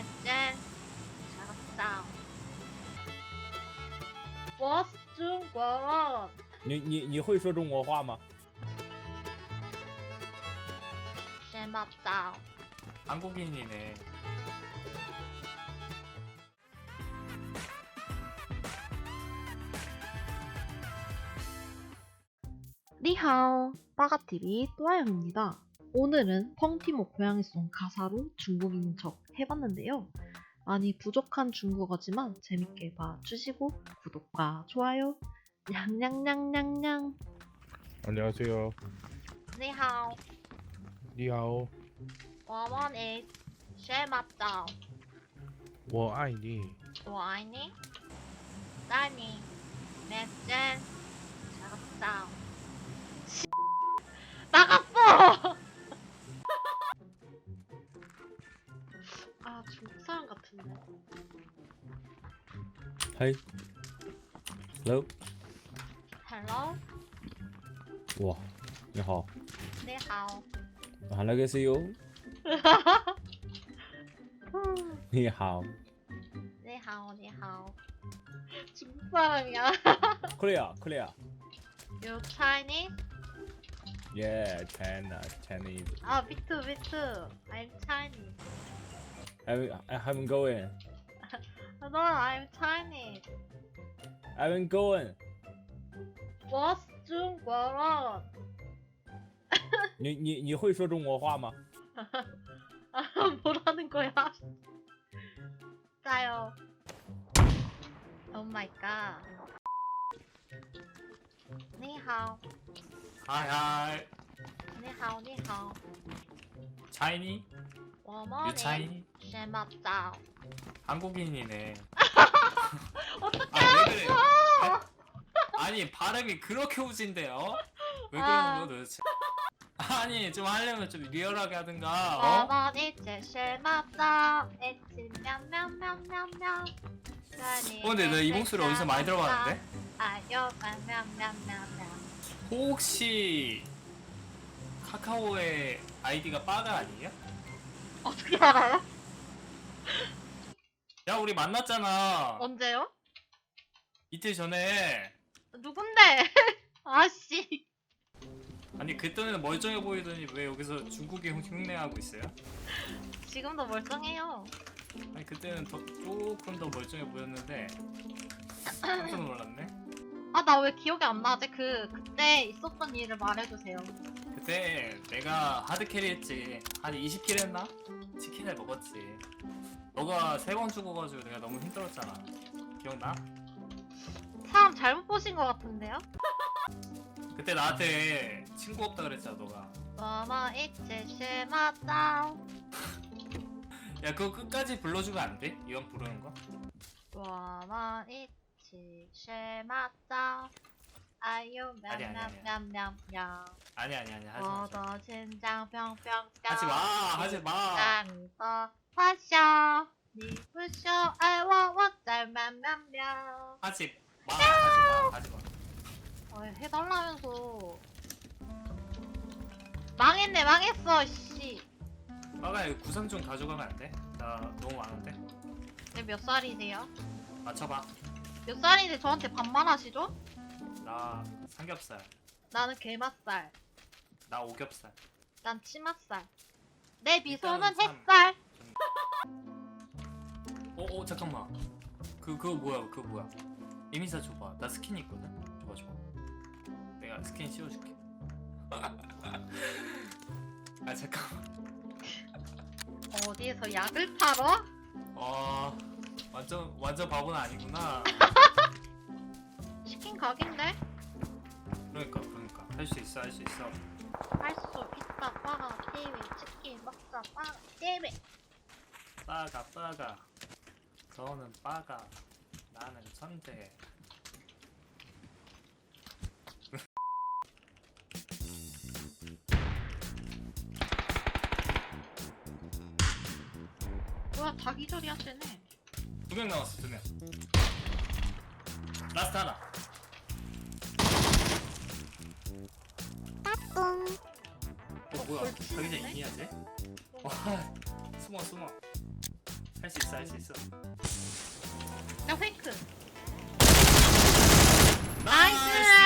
넷째 잘했다. 我是中国人。你你你会说中国话吗？ 고맙다. 한국인이네. 니하오, 빠가TV 또아영입니다. 오늘은 펑티모 고양이송 가사로 중국인인 척 해봤는데요. 많이 부족한 중국어지만 재밌게 봐주시고 구독과 좋아요 냥냥냥냥냥 안녕하세요. 你好， 니하오. 我问你，谁맞다 我爱你.我爱你。带你넷째 잘했다. 아 중국 사람 같은데. 하이. Hello. Hello. 와, 니하오. 니하오. 안녕히 계세요. 니하오. 니하오, 니하오. 중국 사람이야. 코리아, 코리아. You Chinese? Yeah, China, Chinese. 아, me too, me too. I'm Chinese. ihavengoingno i'm Chinese. i'm going what's 中国你你你会说中国话吗不到那个呀加油 ohmygod 你好嗨嗨你好你好 차이니? 유 차이니? 쉐맞다 한국인이네. 어떻게 아, 그래? 네? 아니 발음이 그렇게 우진데요? 왜 그러는 아. 거 도대체? 아니 좀 하려면 좀 리얼하게 하든가. 어? 와만 이제 쉐맞다 이치 냠냠냠냠냠 어 근데 내가 이 목소리 어디서 많이 들어봤는데? 아요 냠냠냠냠 혹시 카카오의 아이디가 빠가 아니에요? 어떻게 알아요? 야 우리 만났잖아. 언제요? 이틀 전에. 누군데? 아씨. 아니 그때는 멀쩡해 보이더니 왜 여기서 중국인 흉내하고 있어요? 지금도 멀쩡해요. 아니 그때는 더, 조금 더 멀쩡해 보였는데 깜짝 놀랐네. 아, 나 왜 기억이 안 나지? 그, 그때 있었던 일을 말해주세요. 그때 내가 하드캐리 했지 한 20킬 했나? 치킨을 먹었지 너가 세 번 죽어가지고 내가 너무 힘들었잖아 기억나? 참 잘못 보신 것 같은데요? 그때 나한테 친구 없다 그랬잖아 너가 뭐뭐 이치 심하다 야 그거 끝까지 불러주면 안 돼? 이왕 부르는 거? 뭐뭐 이치 심하다 아유 아니, 아니, 아니. 냠냠냠냠 아니 아니 아니 하지 마. 하지 마. 얻어 신장 뿅뿅뿅 하지 마. 하지 마. 난더 화쇼 니 부쇼 알워 왁짤맘맘냠 하지 마. 하지 마. 하지 마. 어, 해달라면서 음, 망했네 망했어 씨 아가 이거 구상 좀 가져가면 안 돼? 나 너무 많은데. 근데 몇 살이세요? 맞춰봐. 몇 살인데 저한테 반말하시죠? 나 삼겹살 나는 게맛살, 나 오겹살 난 치맛살. 내 미소는 일단은 햇살. 어, 어, 잠깐만. 그, 그거 뭐야, 그거 뭐야. 이미사 줘봐. 나 스킨 있거든? 줘봐, 줘봐. 내가 스킨 씌워줄게. 아, 잠깐만. 어디에서 약을 팔어? 어, 완전, 완전 바보는 아니구나. 치킨 각인데? 그러니까, 그러니까. 할 수 있어, 할 수 있어. 할수 있다, 빠가, TV, 치킨, 먹자, 빠가, TV. 빠가, 빠가. 너는 빠가. 나는 천재. 뭐야, 다 기절이 하시네. 두명 남았어, 두 명. 라스트 하나. 따뿡. 어 뭐야? 자기장 이해야 돼? 와 숨어 숨어. 할 수 있어 할 수 있어. 나 페이크. 나이스.